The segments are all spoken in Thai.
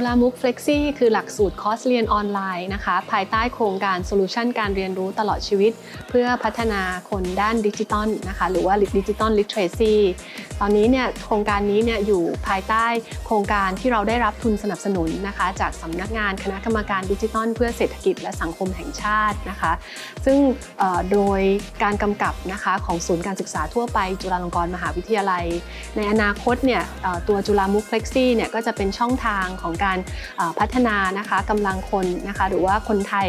จุฬามุก Flexi คือหลักสูตรคอร์สเรียนออนไลน์นะคะ ภายใต้โครงการโซลูชันการเรียนรู้ตลอดชีวิต เพื่อพัฒนาคนด้านดิจิตอลนะคะ หรือว่าดิจิตอลลิเทรซีตอนนี้เนี่ยโครงการนี้เนี่ยอยู่ภายใต้โครงการที่เราได้รับทุนสนับสนุนนะคะ จากสำนักงานคณะกรรมการดิจิตอลเพื่อเศรษฐกิจและสังคมแห่งชาตินะคะ ซึ่งโดยการกำกับนะคะของศูนย์การศึกษาทั่วไป จุฬาลงกรณ์มหาวิทยาลัย ในอนาคตเนี่ยตัวจุฬามุก Flexi เนี่ยก็จะเป็นช่องทางของการการพัฒนานะคะกำลังคนนะคะหรือว่าคนไทย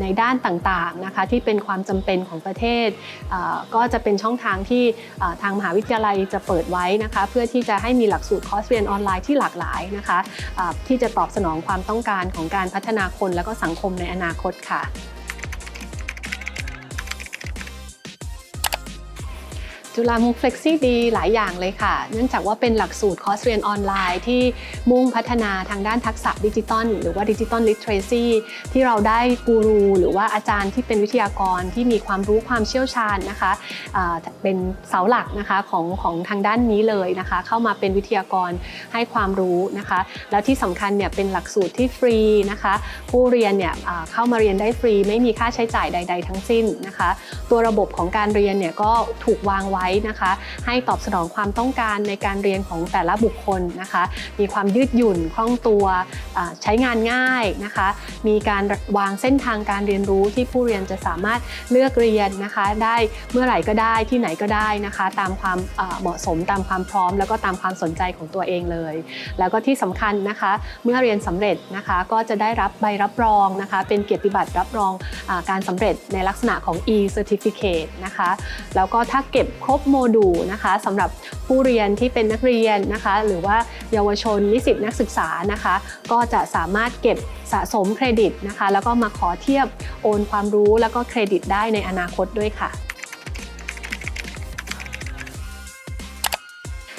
ในด้านต่างๆนะคะที่เป็นความจำเป็นของประเทศ ก็จะเป็นช่องทางที่ทางมหาวิทยาลัยจะเปิดไว้นะคะเพื่อที่จะให้มีหลักสูตรคอร์สเรียนออนไลน์ที่หลากหลายนะคะที่จะตอบสนองความต้องการของการพัฒนาคนและก็สังคมในอนาคตค่ะ จุฬามุก Flexi ดีหลายอย่างเลยค่ะ เนื่องจากว่าเป็นหลักสูตรคอร์สเรียนออนไลน์ที่มุ่งพัฒนาทางด้านทักษะดิจิตอลหรือว่าดิจิตอลลิทเทรซีที่เราได้กูรูหรือว่าอาจารย์ที่เป็นวิทยากรที่มีความรู้ความเชี่ยวชาญนะคะเป็นเสาหลักนะคะของของทางด้านนี้เลยนะคะ เข้ามาเป็นวิทยากรให้ความรู้นะคะ แล้วที่สำคัญเนี่ยเป็นหลักสูตรที่ฟรีนะคะ ผู้เรียนเนี่ยเข้ามาเรียนได้ฟรี ไม่มีค่าใช้จ่ายใด ๆ ทั้งสิ้นนะคะ ตัวระบบของการเรียนเนี่ยก็ถูกวางไว้นะคะ ให้ตอบสนองความต้องการในการเรียนของแต่ละบุคคลนะคะ มีความยืดหยุ่นคล่องตัวใช้งานง่ายนะคะ มีการวางเส้นทางการเรียนรู้ที่ผู้เรียนจะสามารถเลือกเรียนนะคะ ได้เมื่อไหร่ก็ได้ที่ไหนก็ได้นะคะ ตามความเหมาะสมตามความพร้อม แล้วก็ตามความสนใจของตัวเองเลย แล้วก็ที่สำคัญนะคะ เมื่อเรียนสำเร็จนะคะ ก็จะได้รับใบรับรองนะคะ เป็นเกียรติบัตรรับรองอการสำเร็จในลักษณะของ e-certificate นะคะ แล้วก็ถ้าเก็บครบโมดูลนะคะสำหรับผู้เรียนที่เป็นนักเรียนนะคะ หรือว่าเยาวชนนิสิตนักศึกษานะคะ ก็จะสามารถเก็บสะสมเครดิตนะคะ แล้วก็มาขอเทียบโอนความรู้แล้วก็เครดิตได้ในอนาคตด้วยค่ะ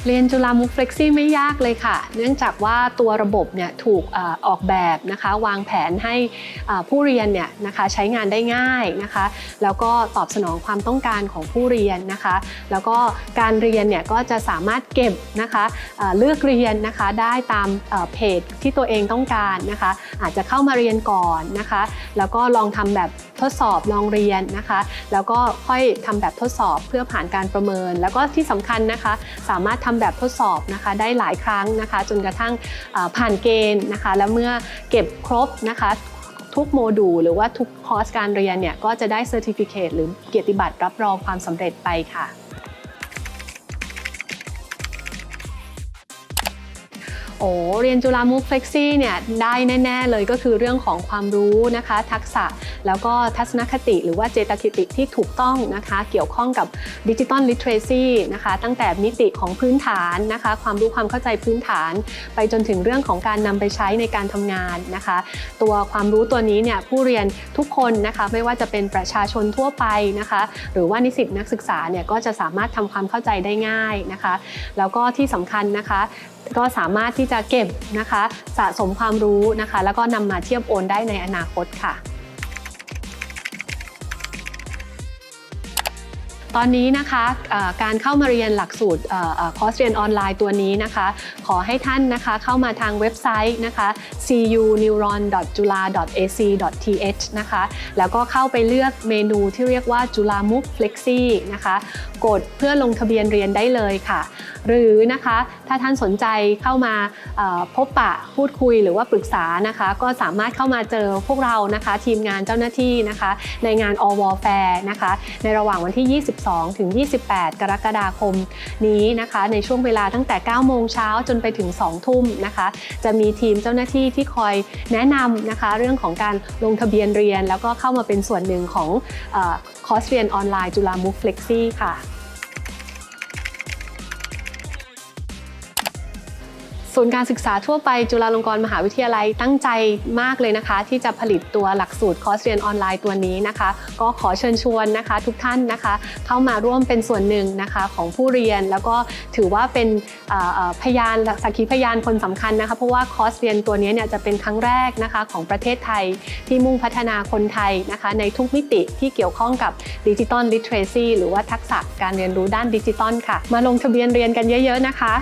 เรียนจุฬามุกเฟล็กซี่ไม่ยากเลยค่ะ เนื่องจากว่าตัวระบบเนี่ยถูกออกแบบนะคะวางแผนให้ผู้เรียนเนี่ยนะคะใช้งานได้ง่ายนะคะ แล้วก็ตอบสนองความต้องการของผู้เรียนนะคะ แล้วก็การเรียนเนี่ยก็จะสามารถเก็บนะคะเลือกเรียนนะคะได้ตามเพจที่ตัวเองต้องการนะคะ อาจจะเข้ามาเรียนก่อนนะคะ แล้วก็ลองทำแบบทดสอบลองเรียนนะคะ แล้วก็ค่อยทำแบบทดสอบเพื่อผ่านการประเมิน แล้วก็ที่สำคัญนะคะสามารถททำแบบทดสอบนะคะได้หลายครั้งนะคะจนกระทั่งผ่านเกณฑ์นะคะแล้วเมื่อเก็บครบนะคะทุกโมดูลหรือว่าทุกคอร์สการเรียนเนี่ยก็จะได้เซอร์ติฟิเคตหรือเกียรติบัตรรับรองความสำเร็จไปค่ะ โอ้เรียนจุฬามุกเฟล็กซี่เนี่ยได้แน่ ๆ เลยก็คือเรื่องของความรู้นะคะ ทักษะแล้วก็ทัศนคติ หรือว่าเจตคติที่ถูกต้องนะคะ เกี่ยวข้องกับดิจิตอลลิเทรซีนะคะตั้งแต่มิติของพื้นฐานนะคะ ความรู้ความเข้าใจพื้นฐาน ไปจนถึงเรื่องของการนำไปใช้ในการทำงานนะคะ ตัวความรู้ตัวนี้เนี่ยผู้เรียนทุกคนนะคะไม่ว่าจะเป็นประชาชนทั่วไปนะคะ หรือว่านิสิตนักศึกษาเนี่ยก็จะสามารถทำความเข้าใจได้ง่ายนะคะ แล้วก็ที่สำคัญนะคะ ก็สามารถที่จะเก็บนะคะ สะสมความรู้นะคะ แล้วก็นำมาเทียบโอนได้ในอนาคตค่ะ อนนี้นะคะการเข้ามาเรียนหลักสูตรออคอร์สเรียนออนไลน์ตัวนี้นะคะ ขอให้ท่านนะคะเข้ามาทางเว็บไซต์นะคะ cuneuron.jula.ac.th นะคะแล้วก็เข้าไปเลือกเมนูที่เรียกว่าจุฬามุก Flexi นะคะกดเพื่อลงทะเบียนเรียนได้เลยค่ะ หรือนะคะถ้าท่านสนใจเข้ามาพบปะพูดคุยหรือว่าปรึกษานะคะ ก็สามารถเข้ามาเจอพวกเรานะคะ ทีมงานเจ้าหน้าที่นะคะ ในงาน All War Fair นะคะ ในระหว่างวันที่ 22ถึง 28 กรกฎาคมนี้นะคะ ในช่วงเวลาตั้งแต่ 9 โมงเช้าจนไปถึง 2 ทุ่มนะคะ จะมีทีมเจ้าหน้าที่ที่คอยแนะนำนะคะ เรื่องของการลงทะเบียนเรียน แล้วก็เข้ามาเป็นส่วนหนึ่งของอคอร์สเรียนออนไลน์จุฬามุกเฟล็กซี่ค่ะ ศูนย์การศึกษาทั่วไปจุฬาลงกรณ์มหาวิทยาลัยตั้งใจมากเลยนะคะ ที่จะผลิตตัวหลักสูตรคอร์สเรียนออนไลน์ตัวนี้นะคะ ก็ขอเชิญชวนนะคะ ทุกท่านนะคะ เข้ามาร่วมเป็นส่วนหนึ่งนะคะของผู้เรียน แล้วก็ถือว่าเป็นพยานสักขีพยานคนสำคัญนะคะ เพราะว่าคอร์สเรียนตัวนี้เนี่ยจะเป็นครั้งแรกนะคะของประเทศไทยที่มุ่งพัฒนาคนไทยนะคะ ในทุกมิติที่เกี่ยวข้องกับดิจิตอลลิเทรซีหรือว่าทักษะการเรียนรู้ด้านดิจิตอลค่ะ มาลงทะเบียนเรียนกันเยอะ ๆ นะคะ